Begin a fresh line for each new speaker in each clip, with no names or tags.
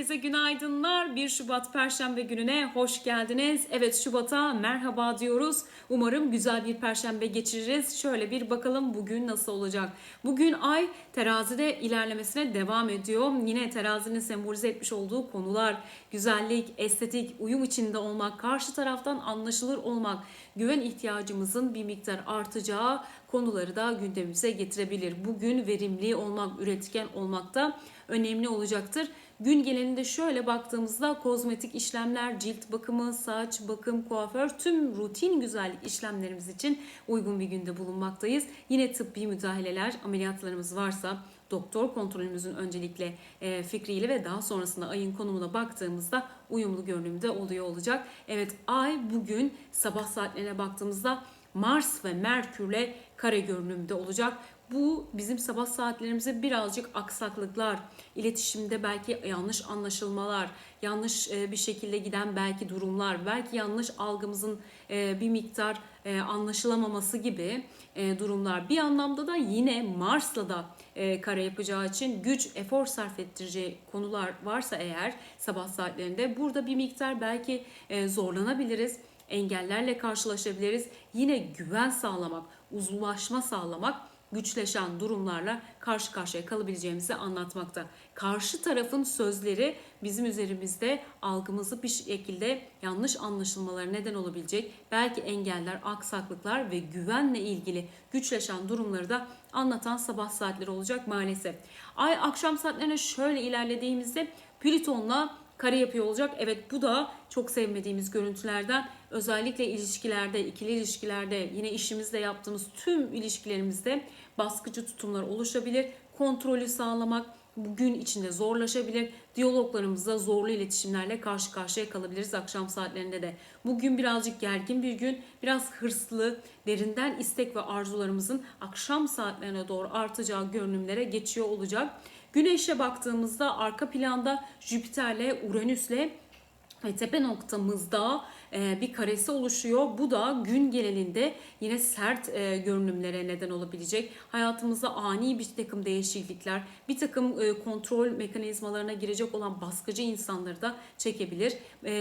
Herkese günaydınlar. 1 Şubat Perşembe gününe hoş geldiniz. Evet Şubat'a merhaba diyoruz. Umarım güzel bir perşembe geçiririz. Şöyle bir bakalım bugün nasıl olacak. Bugün ay terazide ilerlemesine devam ediyor. Yine terazinin sembolize etmiş olduğu konular güzellik, estetik, uyum içinde olmak, karşı taraftan anlaşılır olmak, güven ihtiyacımızın bir miktar artacağı konuları da gündemimize getirebilir. Bugün verimli olmak, üretken olmak da önemli olacaktır. Gün genelinde şöyle baktığımızda kozmetik işlemler, cilt bakımı, saç, bakım, kuaför tüm rutin güzellik işlemlerimiz için uygun bir günde bulunmaktayız. Yine tıbbi müdahaleler, ameliyatlarımız varsa doktor kontrolümüzün öncelikle e, fikriyle ve daha sonrasında ayın konumuna baktığımızda uyumlu görünümde oluyor olacak. Evet ay bugün sabah saatlerine baktığımızda Mars ve Merkürle kare görünümde olacak. Bu bizim sabah saatlerimize birazcık aksaklıklar, iletişimde belki yanlış anlaşılmalar, yanlış e, bir şekilde giden belki durumlar, belki yanlış algımızın e, bir miktar e, anlaşılamaması gibi durumlar. Bir anlamda da yine Mars'la da kare yapacağı için güç, efor sarf ettireceği konular varsa eğer sabah saatlerinde burada bir miktar belki zorlanabiliriz engellerle karşılaşabiliriz. Yine güven sağlamak, uzlaşma sağlamak güçleşen durumlarla karşı karşıya kalabileceğimizi anlatmakta. Karşı tarafın sözleri bizim üzerimizde algımızı bir şekilde yanlış anlaşılmalara neden olabilecek belki engeller, aksaklıklar ve güvenle ilgili güçleşen durumları da anlatan sabah saatleri olacak maalesef. Ay akşam saatlerine şöyle ilerlediğimizde Plüton'la kare yapıyor olacak. Evet bu da çok sevmediğimiz görüntülerden. Özellikle ilişkilerde, ikili ilişkilerde, yine işimizde yaptığımız tüm ilişkilerimizde baskıcı tutumlar oluşabilir. Kontrolü sağlamak gün içinde zorlaşabilir. Diyaloglarımızda zorlu iletişimlerle karşı karşıya kalabiliriz akşam saatlerinde de. Bugün birazcık gergin bir gün, biraz hırslı, derinden istek ve arzularımızın akşam saatlerine doğru artacağı görünümlere geçiyor olacak. Güneşe baktığımızda arka planda Jüpiter'le, Uranüs'le ve tepe noktamızda e, bir karesi oluşuyor. Bu da gün genelinde yine sert e, görünümlere neden olabilecek. Hayatımızda ani bir takım değişiklikler, bir takım e, kontrol mekanizmalarına girecek olan baskıcı insanları da çekebilir.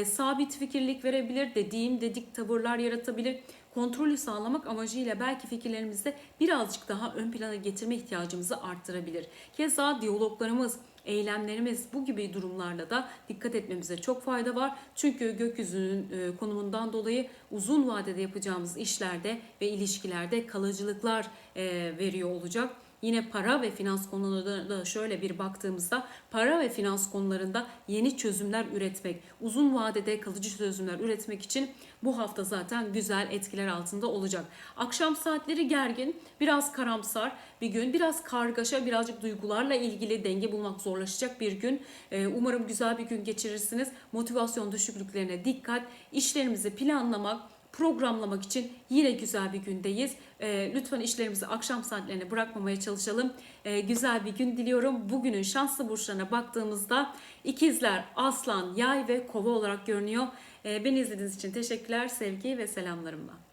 Sabit fikirlik verebilir, dediğim dedik tavırlar yaratabilir kontrolü sağlamak amacıyla belki fikirlerimizde birazcık daha ön plana getirme ihtiyacımızı arttırabilir. Keza diyaloglarımız, eylemlerimiz bu gibi durumlarla da dikkat etmemize çok fayda var. Çünkü gökyüzünün e, konumundan dolayı uzun vadede yapacağımız işlerde ve ilişkilerde kalıcılıklar e, veriyor olacak. Yine para ve finans konularında da şöyle bir baktığımızda para ve finans konularında yeni çözümler üretmek, uzun vadede kalıcı çözümler üretmek için bu hafta zaten güzel etkiler altında olacak. Akşam saatleri gergin, biraz karamsar bir gün, biraz kargaşa, birazcık duygularla ilgili denge bulmak zorlaşacak bir gün. Ee, umarım güzel bir gün geçirirsiniz. Motivasyon düşüklüklerine dikkat, işlerimizi planlamak, programlamak için yine güzel bir gündeyiz. E, lütfen işlerimizi akşam saatlerine bırakmamaya çalışalım. E, güzel bir gün diliyorum. Bugünün şanslı burçlarına baktığımızda ikizler, aslan, yay ve kova olarak görünüyor. E, beni izlediğiniz için teşekkürler, sevgi ve selamlarımla.